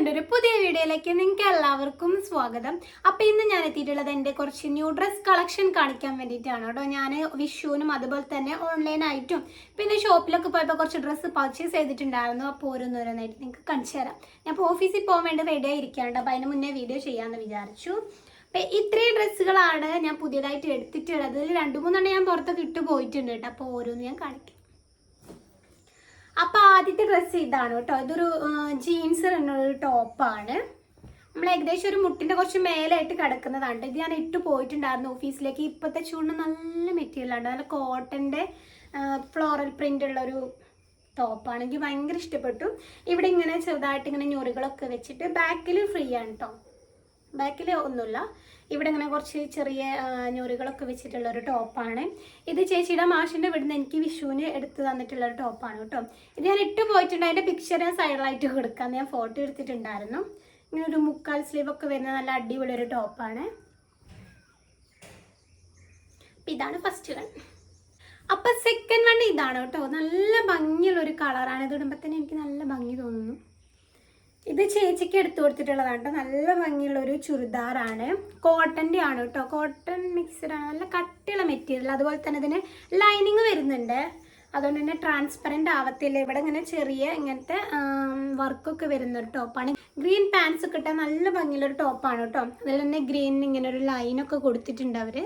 എന്റെ ഒരു പുതിയ വീഡിയോയിലേക്ക് നിങ്ങൾക്ക് എല്ലാവർക്കും സ്വാഗതം. അപ്പോൾ ഇന്ന് ഞാൻ എത്തിയിട്ടുള്ളത് എന്റെ കുറച്ച് ന്യൂ ഡ്രസ് കളക്ഷൻ കാണിക്കാൻ വേണ്ടിയിട്ടാണ് കേട്ടോ. ഞാൻ വിഷുവിനും അതുപോലെ തന്നെ ഓൺലൈനായിട്ടും പിന്നെ ഷോപ്പിലൊക്കെ പോയപ്പോൾ കുറച്ച് ഡ്രസ്സ് പർച്ചേസ് ചെയ്തിട്ടുണ്ടായിരുന്നു. അപ്പോൾ ഓരോന്നോരോന്നായിട്ട് നിങ്ങൾക്ക് കാണിച്ചു തരാം. ഞാൻ അപ്പോൾ ഓഫീസിൽ പോകാൻ വേണ്ടി റെഡി ആയിരിക്കാണ്ട് അപ്പോൾ അതിന് മുന്നേ വീഡിയോ ചെയ്യാമെന്ന് വിചാരിച്ചു. അപ്പം ഇത്രയും ഡ്രസ്സുകളാണ് ഞാൻ പുതിയതായിട്ട് എടുത്തിട്ടുള്ളത്. അതിൽ രണ്ട് മൂന്നെണ്ണം ഞാൻ പുറത്തൊക്കെ ഇട്ട് പോയിട്ടുണ്ട് കേട്ടോ. അപ്പോൾ ഓരോന്ന് ഞാൻ കാണിക്കാം. അപ്പൊ ആദ്യത്തെ ഡ്രസ്സ് ഇതാണ് കേട്ടോ. ഇതൊരു ജീൻസ് എന്നൊരു ടോപ്പാണ് നമ്മൾ ഏകദേശം ഒരു മുട്ടിന്റെ കുറച്ച് മേലായിട്ട് കിടക്കുന്നതാണ്. ഇത് ഞാൻ ഇട്ട് പോയിട്ടുണ്ടായിരുന്നു ഓഫീസിലേക്ക് ഇപ്പോഴത്തെ ചൂടിന് നല്ല മെറ്റീരിയലാണ് നല്ല കോട്ടന്റെ ഫ്ലോറൽ പ്രിന്റ് ഉള്ള ഒരു ടോപ്പാണ് എനിക്ക് ഭയങ്കര ഇഷ്ടപ്പെട്ടു. ഇവിടെ ഇങ്ങനെ ചെറുതായിട്ട് ഇങ്ങനെ ഞൊറികളൊക്കെ വെച്ചിട്ട് ബാക്കിൽ ഫ്രീ ആണ് കേട്ടോ ബാക്കിൽ ഒന്നുമില്ല. ഇവിടെ ഇങ്ങനെ കുറച്ച് ചെറിയ ഞൊറികളൊക്കെ വെച്ചിട്ടുള്ള ഒരു ടോപ്പാണ് ഇത് ചേച്ചിയുടെ മാഷിന്റെ ഇവിടുന്ന് എനിക്ക് വിഷുവിന് എടുത്ത് തന്നിട്ടുള്ള ഒരു ടോപ്പാണ് കേട്ടോ. ഇത് ഞാൻ ഇട്ട് പോയിട്ടുണ്ട്. അതിന്റെ പിക്ചർ ഞാൻ സൈഡിലായിട്ട് കൊടുക്കാൻ ഞാൻ ഫോട്ടോ എടുത്തിട്ടുണ്ടായിരുന്നു. ഇങ്ങനെ ഒരു മുക്കാൽ സ്ലീവ് ഒക്കെ വരുന്ന നല്ല അടിപൊളി ഒരു ടോപ്പാണ് ഇതാണ് ഫസ്റ്റ് വൺ അപ്പം സെക്കൻഡ് വൺ ഇതാണ് കേട്ടോ. നല്ല ഭംഗിയുള്ള ഒരു കളറാണ് ഇത് ഇടുമ്പോൾ തന്നെ എനിക്ക് നല്ല ഭംഗി തോന്നുന്നു. ഇത് ചേച്ചിക്ക് എടുത്തു കൊടുത്തിട്ടുള്ളതാണ് നല്ല ഭംഗിയുള്ള ഒരു ചുരിദാറാണ്. കോട്ടന്റെ ആണ് കേട്ടോ കോട്ടൺ മിക്സ്ഡ് ആണ്. നല്ല കട്ടിയുള്ള മെറ്റീരിയൽ അതുപോലെ തന്നെ ഇതിന് ലൈനിങ് വരുന്നുണ്ട്. അതുകൊണ്ട് തന്നെ ട്രാൻസ്പെറന്റ് ആവത്തില്ല. ഇവിടെ ഇങ്ങനെ ചെറിയ ഇങ്ങനത്തെ വർക്കൊക്കെ വരുന്ന ഒരു ടോപ്പാണ് ഗ്രീൻ പാൻസ് കിട്ടാൻ നല്ല ഭംഗിയുള്ള ഒരു ടോപ്പാണ് കേട്ടോ അതിൽ തന്നെ ഗ്രീൻ ഇങ്ങനെ ഒരു ലൈനൊക്കെ കൊടുത്തിട്ടുണ്ട് അവർ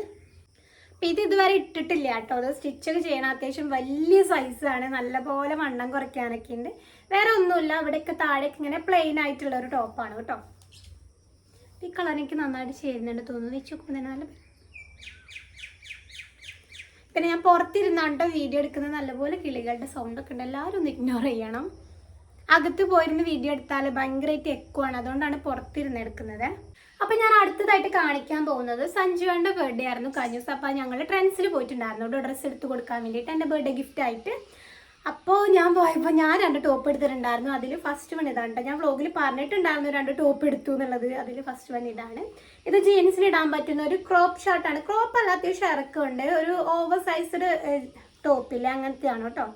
അപ്പം ഇത് ഇതുവരെ ഇട്ടിട്ടില്ല കേട്ടോ. അത് സ്റ്റിച്ചൊക്കെ ചെയ്യണം. അത്യാവശ്യം വലിയ സൈസാണ് നല്ലപോലെ വണ്ണം കുറയ്ക്കാനൊക്കെ ഉണ്ട് വേറെ ഒന്നുമില്ല. അവിടെയൊക്കെ താഴേക്ക് ഇങ്ങനെ പ്ലെയിൻ ആയിട്ടുള്ള ഒരു ടോപ്പാണ് കേട്ടോ. ഈ കളർ എനിക്ക് നന്നായിട്ട് ചേരുന്നുണ്ട് തോന്നുന്നു. വെച്ച് നല്ല പിന്നെ ഞാൻ പുറത്തിരുന്നാണ്ടോ വീഡിയോ എടുക്കുന്നത്. നല്ലപോലെ കിളികളുടെ സൗണ്ട് ഒക്കെ ഉണ്ട് എല്ലാവരും ഒന്ന് ഇഗ്നോർ ചെയ്യണം. അകത്ത് പോയിരുന്ന് വീഡിയോ എടുത്താൽ ഭയങ്കരമായിട്ട് എക്കുവാണ് അതുകൊണ്ടാണ് പുറത്തിരുന്ന് എടുക്കുന്നത്. അപ്പം ഞാൻ അടുത്തതായിട്ട് കാണിക്കാൻ പോകുന്നത് സഞ്ജുവിന്റെ ബർത്ത്ഡേ ആയിരുന്നു കഴിഞ്ഞ ദിവസം. അപ്പോൾ ഞങ്ങൾ ട്രെൻഡ്സിൽ പോയിട്ടുണ്ടായിരുന്നു. കേട്ടോ ഡ്രസ്സ് എടുത്ത് കൊടുക്കാൻ വേണ്ടിയിട്ട് എന്റെ ബർത്ത്ഡേ ഗിഫ്റ്റ് ആയിട്ട്. അപ്പോൾ ഞാൻ പോയപ്പോൾ ഞാൻ രണ്ട് ടോപ്പ് എടുത്തിട്ടുണ്ടായിരുന്നു. അതിൽ ഫസ്റ്റ് വൺ ഇതാണ് ഞാൻ വ്ളോഗിൽ പറഞ്ഞിട്ടുണ്ടായിരുന്നു രണ്ട് ടോപ്പ് എടുത്തു എന്നുള്ളത്. അതിൽ ഫസ്റ്റ് വൺ ഇതാണ്. ഇത് ജീൻസിന് ഇടാൻ പറ്റുന്ന ഒരു ക്രോപ്പ് ഷർട്ടാണ് ക്രോപ്പ് അല്ല അത്യാവശ്യം ഇറക്കമുണ്ട്. ഒരു ഓവർ സൈസ്ഡ് ടോപ്പില്ല അങ്ങനത്തെയാണ് കേട്ടോ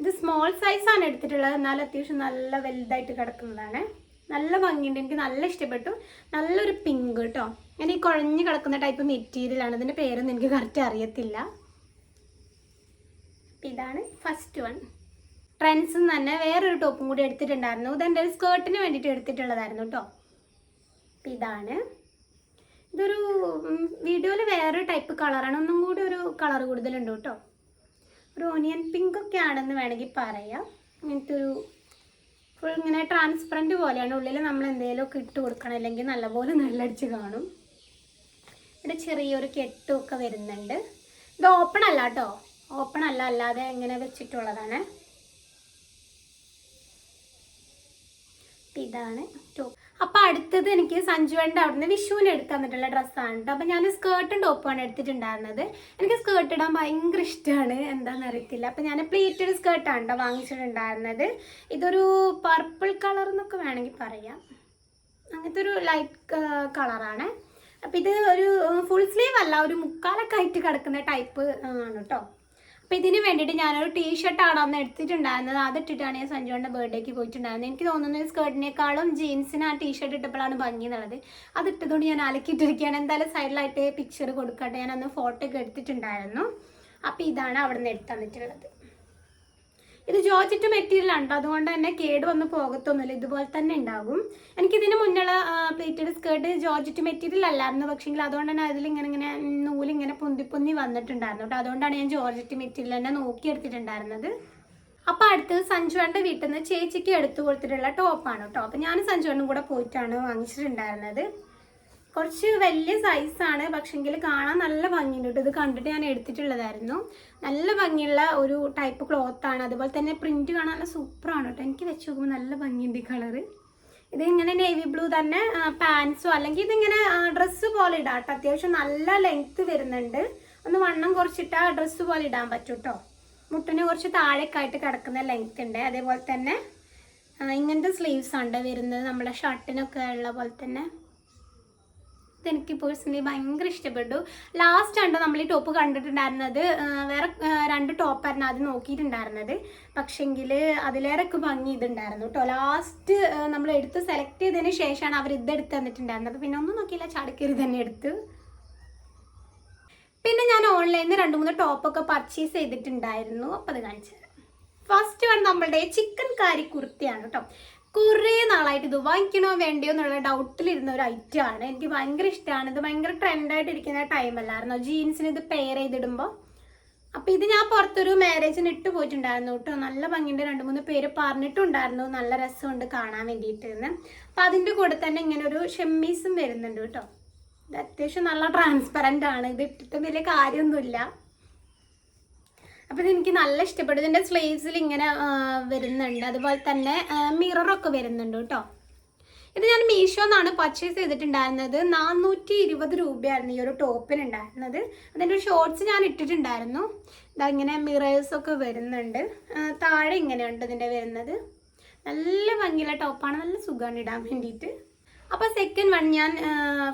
ഇത് സ്മോൾ സൈസാണ് എടുത്തിട്ടുള്ളത്. എന്നാൽ അത്യാവശ്യം നല്ല വലുതായിട്ട് കിടക്കുന്നതാണ്. നല്ല ഭംഗിയുണ്ട്. എനിക്ക് നല്ല ഇഷ്ടപ്പെട്ടു. നല്ലൊരു പിങ്ക് കേട്ടോ ഞാൻ ഈ കുഴഞ്ഞ് കിടക്കുന്ന ടൈപ്പ് മെറ്റീരിയലാണ് ഇതിന്റെ പേരൊന്നും എനിക്ക് കറക്റ്റ് അറിയത്തില്ല. ഇതാണ് ഫസ്റ്റ് വൺ ട്രെൻഡ്സിൽ തന്നെ വേറൊരു ടോപ്പും കൂടി എടുത്തിട്ടുണ്ടായിരുന്നു. ഇതെന്റെ ഒരു സ്കേർട്ടിന് വേണ്ടിയിട്ട് എടുത്തിട്ടുള്ളതായിരുന്നു കേട്ടോ ഇതാണ്. ഇതൊരു വീഡിയോയിൽ വേറൊരു ടൈപ്പ് കളറാണ് ഒന്നും കൂടി ഒരു കളർ കൂടുതലുണ്ട് കേട്ടോ ഒരു ഓനിയൻ പിങ്ക് ഒക്കെ ആണെന്ന് വേണമെങ്കിൽ പറയാം. ഇങ്ങനത്തെ ഒരു ഫുൾ ഇങ്ങനെ ട്രാൻസ്പെറന്റ് പോലെയാണ്. ഉള്ളിൽ നമ്മൾ എന്തെങ്കിലുമൊക്കെ ഇട്ട് കൊടുക്കണം. അല്ലെങ്കിൽ നല്ലപോലെ നല്ലടിച്ച് കാണും. ഇവിടെ ചെറിയൊരു കെട്ടുമൊക്കെ വരുന്നുണ്ട്. ഇത് ഓപ്പൺ അല്ല കേട്ടോ ഓപ്പൺ അല്ല. അല്ലാതെ ഇങ്ങനെ വെച്ചിട്ടുള്ളതാണ്. ഇതാണ് ടോപ്പ് അപ്പൊ അടുത്തത് എനിക്ക് സഞ്ജുവേണ്ട അവിടുന്ന് വിഷുവിന് എടുത്ത് തന്നിട്ടുള്ള ഡ്രസ്സാണ് കേട്ടോ അപ്പൊ ഞാൻ സ്കേർട്ടും ടോപ്പുമാണ് എടുത്തിട്ടുണ്ടായിരുന്നത്. എനിക്ക് സ്കേർട്ട് ഇടാൻ ഭയങ്കര ഇഷ്ടമാണ് എന്താണെന്ന് അറിയത്തില്ല. അപ്പൊ ഞാൻ പ്ലീറ്റഡ് സ്കേർട്ടാണ് കേട്ടോ വാങ്ങിച്ചിട്ടുണ്ടായിരുന്നത്. ഇതൊരു പർപ്പിൾ കളർ എന്നൊക്കെ വേണമെങ്കിൽ പറയാം. അങ്ങനത്തെ ഒരു ലൈറ്റ് കളറാണ് അപ്പൊ ഇത് ഒരു ഫുൾ സ്ലീവ് അല്ല ഒരു മുക്കാലൊക്കെ ആയിട്ട് കിടക്കുന്ന ടൈപ്പ് ആണ് കേട്ടോ അപ്പം ഇതിന് വേണ്ടിയിട്ട് ഞാനൊരു ടീഷർട്ടാണ് അന്ന് എടുത്തിട്ടുണ്ടായിരുന്നത്. അതിട്ടിട്ടാണ് ഞാൻ സഞ്ജുവിന്റെ ബർത്ത്ഡേക്ക് പോയിട്ടുണ്ടായിരുന്നത്. എനിക്ക് തോന്നുന്നത് സ്കേർട്ടിനേക്കാളും ജീൻസിന് ആ ടീഷർട്ട് ഇട്ടപ്പോഴാണ് ഭംഗി എന്നുള്ളത്. അതിട്ടതുകൊണ്ട് ഞാൻ അലക്കിയിട്ടിരിക്കുകയാണ്. എന്തായാലും സൈഡിലായിട്ട് പിക്ചർ കൊടുക്കട്ടെ. ഞാൻ അന്ന് ഫോട്ടോ ഒക്കെ എടുത്തിട്ടുണ്ടായിരുന്നു. അപ്പൊ ഇതാണ് അവിടെ നിന്ന് എടുത്തു തന്നിട്ടുള്ളത്. ഇത് ജോർജറ്റ് മെറ്റീരിയൽ ആണ്. അതുകൊണ്ട് തന്നെ കേട് വന്ന് പോകത്തൊന്നുമില്ല. ഇതുപോലെ തന്നെ ഉണ്ടാകും. എനിക്ക് ഇതിന് മുന്നുള്ള പ്ലേറ്റഡ് സ്കേർട്ട് ജോർജറ്റ് മെറ്റീരിയൽ അല്ലായിരുന്നു. പക്ഷേങ്കിൽ അതുകൊണ്ട് തന്നെ അതിൽ ഇങ്ങനെ ഇങ്ങനെ നൂലിങ്ങനെ പൊന്തി പൊന്തി വന്നിട്ടുണ്ടായിരുന്നു കേട്ടോ അതുകൊണ്ടാണ് ഞാൻ ജോർജറ്റ് മെറ്റീരിയൽ തന്നെ നോക്കി എടുത്തിട്ടുണ്ടായിരുന്നത്. അപ്പോൾ അടുത്തത് സഞ്ജുവാന്റെ വീട്ടിൽ നിന്ന് ചേച്ചിക്ക് എടുത്തു കൊടുത്തിട്ടുള്ള ടോപ്പാണ് കേട്ടോ അപ്പോൾ ഞാൻ സഞ്ജുവാനും കൂടെ പോയിട്ടാണ് വാങ്ങിച്ചിട്ടുണ്ടായിരുന്നത്. കുറച്ച് വലിയ സൈസാണ് പക്ഷെങ്കിൽ കാണാൻ നല്ല ഭംഗിയുണ്ട് കേട്ടോ ഇത് കണ്ടിട്ട് ഞാൻ എടുത്തിട്ടുള്ളതായിരുന്നു. നല്ല ഭംഗിയുള്ള ഒരു ടൈപ്പ് ക്ലോത്താണ് അതുപോലെ തന്നെ പ്രിന്റ് കാണാൻ നല്ല സൂപ്പറാണ് കേട്ടോ എനിക്ക് വെച്ച് നോക്കുമ്പോൾ നല്ല ഭംഗിയുണ്ട് ഈ കളറ് ഇത് ഇങ്ങനെ നേവി ബ്ലൂ തന്നെ പാൻസോ അല്ലെങ്കിൽ ഇതിങ്ങനെ ഡ്രസ്സ് പോലെ ഇടാം കേട്ടോ അത്യാവശ്യം നല്ല ലെങ്ത്ത് വരുന്നുണ്ട്. ഒന്ന് വണ്ണം കുറച്ചിട്ടാൽ ഡ്രസ്സ് പോലെ ഇടാൻ പറ്റും കേട്ടോ മുട്ടിന് കുറച്ച് താഴേക്കായിട്ട് കിടക്കുന്ന ലെങ്ത് ഉണ്ട്. അതേപോലെ തന്നെ ആ, ഇങ്ങനത്തെ സ്ലീവ്സ് ഉണ്ട് വരുന്നത്. നമ്മുടെ ഷർട്ടിനൊക്കെ ഉള്ള പോലെ തന്നെ. ഇതെനിക്ക് പേഴ്സണലി ഭയങ്കര ഇഷ്ടപ്പെട്ടു. ലാസ്റ്റ് ആണ് നമ്മൾ ഈ ടോപ്പ് കണ്ടിട്ടുണ്ടായിരുന്നത്? വേറെ രണ്ട് ടോപ്പായിരുന്നു അത് നോക്കിയിട്ടുണ്ടായിരുന്നത്. പക്ഷെങ്കിൽ അതിലേറെയൊക്കെ ഭംഗി ഇതുണ്ടായിരുന്നു കേട്ടോ. ലാസ്റ്റ് നമ്മൾ എടുത്ത് സെലക്ട് ചെയ്തതിന് ശേഷമാണ് അവർ ഇതെടുത്ത് തന്നിട്ടുണ്ടായിരുന്നത്. പിന്നെ ഒന്നും നോക്കിയില്ല ചാടിക്കറി തന്നെ എടുത്ത്. പിന്നെ ഞാൻ ഓൺലൈനിൽ നിന്ന് രണ്ട് മൂന്ന് ടോപ്പൊക്കെ പർച്ചേസ് ചെയ്തിട്ടുണ്ടായിരുന്നു. അപ്പോൾ അത് കാണിച്ചു ഫസ്റ്റ് വൺ നമ്മളുടെ ചിക്കൻ കാരി കുർത്തിയാണ് കേട്ടോ. കുറേ നാളായിട്ട് ഇത് വാങ്ങിക്കണോ വേണ്ടയോ എന്നുള്ള ഡൗട്ടിലിരുന്ന ഒരു ഐറ്റം ആണ്. എനിക്ക് ഭയങ്കര ഇഷ്ടമാണ് ഇത് ഭയങ്കര ട്രെൻഡായിട്ട് ഇരിക്കുന്ന ടൈം അല്ലായിരുന്നോ? ജീൻസിന് ഇത് പെയർ ചെയ്തിടുമ്പോൾ അപ്പോൾ ഇത് ഞാൻ പുറത്തൊരു മാരേജിന് ഇട്ട് പോയിട്ടുണ്ടായിരുന്നു കേട്ടോ. നല്ല ഭംഗിന്റെ രണ്ട് മൂന്ന് പേര് പറഞ്ഞിട്ടുണ്ടായിരുന്നു. നല്ല രസമുണ്ട് കാണാൻ വേണ്ടിയിട്ട് എന്ന് അപ്പോൾ അതിന്റെ കൂടെ തന്നെ ഇങ്ങനെ ഒരു ഷെമ്മീസും വരുന്നുണ്ട് കേട്ടോ. ഇത് അത്യാവശ്യം നല്ല ട്രാൻസ്പെറന്റ് ആണ്. ഇത് ഇട്ടിട്ട് വലിയ കാര്യമൊന്നുമില്ല. അപ്പോൾ ഇതെനിക്ക് നല്ല ഇഷ്ടപ്പെട്ടു. ഇതിന്റെ സ്ലീവ്സിൽ ഇങ്ങനെ വരുന്നുണ്ട്. അതുപോലെ തന്നെ മിററൊക്കെ വരുന്നുണ്ട് കേട്ടോ. ഇത് ഞാൻ മീഷോ എന്നാണ് പർച്ചേസ് ചെയ്തിട്ടുണ്ടായിരുന്നത്. നാനൂറ്റി ഇരുപത് രൂപയായിരുന്നു ഈ ഒരു ടോപ്പിന് ഉണ്ടായിരുന്നത് അതിന്റെ ഒരു ഷോർട്സ് ഞാൻ ഇട്ടിട്ടുണ്ടായിരുന്നു. ഇതാ ഇങ്ങനെ മിറേഴ്സൊക്കെ വരുന്നുണ്ട്. താഴെ ഇങ്ങനെയുണ്ട് ഇതിന്റെ വരുന്നത്. നല്ല ഭംഗിയുള്ള ടോപ്പാണ്. നല്ല സുഖമാണ് ഇടാൻ വേണ്ടിയിട്ട്. അപ്പോൾ സെക്കൻഡ് വൺ ഞാൻ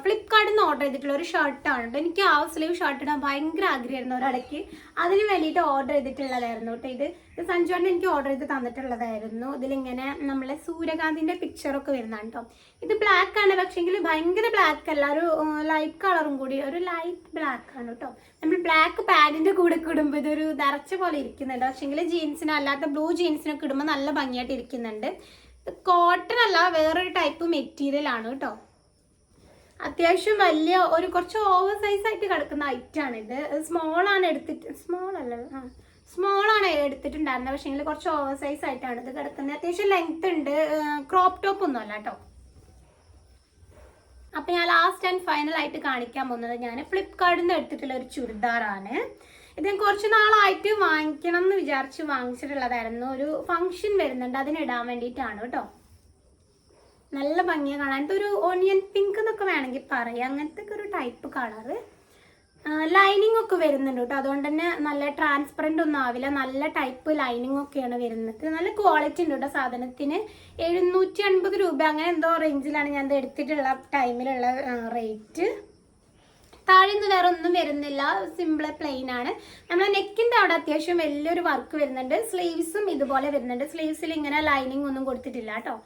ഫ്ലിപ്കാർട്ടിൽ നിന്ന് ഓർഡർ ചെയ്തിട്ടുള്ള ഒരു ഷർട്ടാണ് കേട്ടോ എനിക്ക് ആ സ്ലീവ് ഷർട്ട് ഇടാൻ ഭയങ്കര ആഗ്രഹമായിരുന്നു ഒരിടയ്ക്ക് അതിന് വേണ്ടിയിട്ട് ഓർഡർ ചെയ്തിട്ടുള്ളതായിരുന്നു കേട്ടോ ഇത്. സഞ്ജുവാണ് എനിക്ക് ഓർഡർ ചെയ്ത് തന്നിട്ടുള്ളതായിരുന്നു. ഇതിലിങ്ങനെ നമ്മളെ സൂര്യകാന്തിന്റെ പിക്ചറൊക്കെ വരുന്നതാണ് കേട്ടോ ഇത് ബ്ലാക്ക് ആണ് പക്ഷേങ്കിൽ ഭയങ്കര ബ്ലാക്ക് അല്ല. ഒരു ലൈറ്റ് കളറും കൂടി ഒരു ലൈറ്റ് ബ്ലാക്ക് ആണ് കേട്ടോ നമ്മൾ ബ്ലാക്ക് പാന്റിന്റെ കൂടെ ഇടുമ്പോൾ ഇതൊരു നിറച്ച പോലെ ഇരിക്കുന്നുണ്ട്. പക്ഷേങ്കിൽ ജീൻസിന് അല്ലാത്ത ബ്ലൂ ജീൻസിനൊക്കെ ഇടുമ്പോൾ നല്ല ഭംഗിയായിട്ട് ഇരിക്കുന്നുണ്ട്. കോട്ടൺ അല്ല വേറൊരു ടൈപ്പ് മെറ്റീരിയൽ ആണ് കേട്ടോ അത്യാവശ്യം വലിയ ഒരു കുറച്ച് ഓവർ സൈസ് ആയിട്ട് കിടക്കുന്ന ഐറ്റം ആണ് ഇത്. സ്മോൾ ആണ് എടുത്തിട്ട് സ്മോൾ അല്ല ആ സ്മോൾ ആണ് എടുത്തിട്ടുണ്ടായിരുന്നത്. പക്ഷേ കുറച്ച് ഓവർ സൈസ് ആയിട്ടാണ് ഇത് കിടക്കുന്നത്. അത്യാവശ്യം ലെങ്ത് ഉണ്ട് ക്രോപ്പ് ടോപ്പ് ഒന്നും അല്ല കേട്ടോ അപ്പം ഞാൻ ലാസ്റ്റ് ആൻഡ് ഫൈനൽ ആയിട്ട് കാണിക്കാൻ പോകുന്നത് ഞാൻ ഫ്ലിപ്കാർട്ടിൽ നിന്ന് എടുത്തിട്ടുള്ള ഒരു ചുരിദാറാണ്. ഇത് ഞാൻ കുറച്ച് നാളായിട്ട് വാങ്ങിക്കണം എന്ന് വിചാരിച്ച് വാങ്ങിച്ചിട്ടുള്ളതായിരുന്നു. ഒരു ഫംഗ്ഷൻ വരുന്നുണ്ട് അതിനിടാൻ വേണ്ടിയിട്ടാണ് കേട്ടോ. നല്ല ഭംഗിയാണ് കാണാൻ. ഒരു ഓണിയൻ പിങ്ക് എന്നൊക്കെ വേണമെങ്കിൽ പറയാം. അങ്ങനത്തെ ഒരു ടൈപ്പ് കളറ് ലൈനിങ് ഒക്കെ വരുന്നുണ്ട് കേട്ടോ. അതുകൊണ്ട് തന്നെ നല്ല ട്രാൻസ്പെറന്റ് ഒന്നും ആവില്ല. നല്ല ടൈപ്പ് ലൈനിങ് ഒക്കെയാണ് വരുന്നത്. നല്ല ക്വാളിറ്റി ഉണ്ട് കേട്ടോ സാധനത്തിന്. എഴുന്നൂറ്റി അൻപത് രൂപ. അങ്ങനെ എന്തോ റേഞ്ചിലാണ് ഞാൻ ഇത് എടുത്തിട്ടുള്ള ടൈമിലുള്ള റേറ്റ് താഴെ നിന്ന് വേറെ ഒന്നും വരുന്നില്ല സിമ്പിൾ പ്ലെയിൻ ആണ്. നമ്മളെ നെക്കിന്റെ അവിടെ അത്യാവശ്യം വലിയൊരു വർക്ക് വരുന്നുണ്ട്. സ്ലീവ്സും ഇതുപോലെ വരുന്നുണ്ട്. സ്ലീവ്സിൽ ഇങ്ങനെ ലൈനിങ് ഒന്നും കൊടുത്തിട്ടില്ല കേട്ടോ.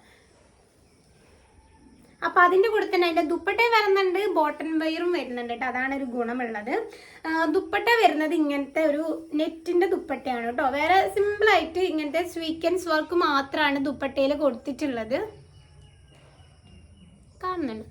അപ്പൊ അതിന്റെ കൂടെ തന്നെ അതിന്റെ ദുപ്പട്ട വരുന്നുണ്ട്. ബോട്ടൺ വയറും വരുന്നുണ്ട് കേട്ടോ. അതാണ് ഒരു ഗുണമുള്ളത്. ദുപ്പട്ട വരുന്നത് ഇങ്ങനത്തെ ഒരു നെറ്റിന്റെ ദുപ്പട്ടയാണ് കേട്ടോ. വേറെ സിമ്പിൾ ആയിട്ട് ഇങ്ങനത്തെ സ്വീക്കൻസ് വർക്ക് മാത്രമാണ് ദുപ്പട്ടയിൽ കൊടുത്തിട്ടുള്ളത്. കാണുന്നുണ്ട്.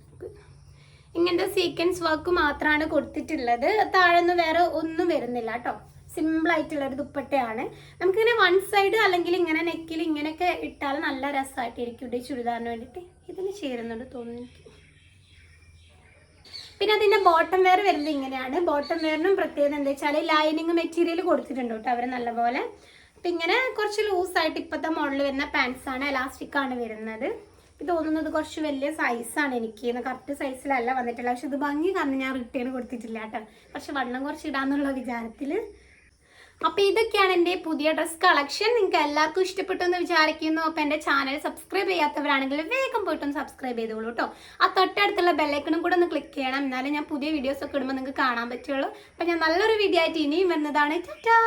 ഇങ്ങനത്തെ സീക്വൻസ് വർക്ക് മാത്രമാണ് കൊടുത്തിട്ടുള്ളത്. താഴെന്ന് വേറെ ഒന്നും വരുന്നില്ല കേട്ടോ സിമ്പിൾ ആയിട്ടുള്ള ഒരു ദുപ്പട്ടയാണ്. നമുക്കിങ്ങനെ വൺ സൈഡ് അല്ലെങ്കിൽ ഇങ്ങനെ നെക്കിൽ ഇങ്ങനെയൊക്കെ ഇട്ടാൽ നല്ല രസമായിട്ടിരിക്കും ഈ ചുരിദാറിന് വേണ്ടിയിട്ട്. ഇതിന് ചേരുന്നുണ്ട് തോന്നുന്നു പിന്നെ അതിന്റെ ബോട്ടം വെയർ വരുന്നത് ഇങ്ങനെയാണ്. ബോട്ടം വെയറിനും പ്രത്യേകത എന്താ വെച്ചാൽ ലൈനിങ് മെറ്റീരിയൽ കൊടുത്തിട്ടുണ്ട് കേട്ടോ അവർ നല്ലപോലെ. അപ്പം ഇങ്ങനെ കുറച്ച് ലൂസായിട്ട് ഇപ്പോഴത്തെ മോഡൽ വരുന്ന പാൻസാണ് എലാസ്റ്റിക്കാണ് വരുന്നത്. തോന്നുന്നത് കുറച്ച് വലിയ സൈസാണ് എനിക്ക്. കറക്റ്റ് സൈസിലല്ല വന്നിട്ടില്ല പക്ഷെ ഇത് ഭംഗി കാരണം ഞാൻ റിട്ടേൺ കൊടുത്തിട്ടില്ല കേട്ടോ. പക്ഷെ വണ്ണം കുറച്ച് ഇടാന്നുള്ള വിചാരത്തിൽ അപ്പോൾ ഇതൊക്കെയാണ് എന്റെ പുതിയ ഡ്രസ് കളക്ഷൻ നിങ്ങൾക്ക് എല്ലാവർക്കും ഇഷ്ടപ്പെട്ടു എന്ന് വിചാരിക്കുന്നു. അപ്പോൾ എന്റെ ചാനൽ സബ്സ്ക്രൈബ് ചെയ്യാത്തവരാണെങ്കിൽ വേഗം പോയിട്ടൊന്ന് സബ്സ്ക്രൈബ് ചെയ്തോളൂ കേട്ടോ. ആ തൊട്ടടുത്തുള്ള ബെല്ലൈക്കണും കൂടെ ഒന്ന് ക്ലിക്ക് ചെയ്യണം. എന്നാലും ഞാൻ പുതിയ വീഡിയോസ് ഒക്കെ ഇടുമ്പോൾ നിങ്ങൾക്ക് കാണാൻ പറ്റുള്ളൂ. അപ്പോൾ ഞാൻ നല്ലൊരു വീഡിയോ ആയിട്ട് ഇനിയും വരുന്നതാണ്. ടാറ്റാ!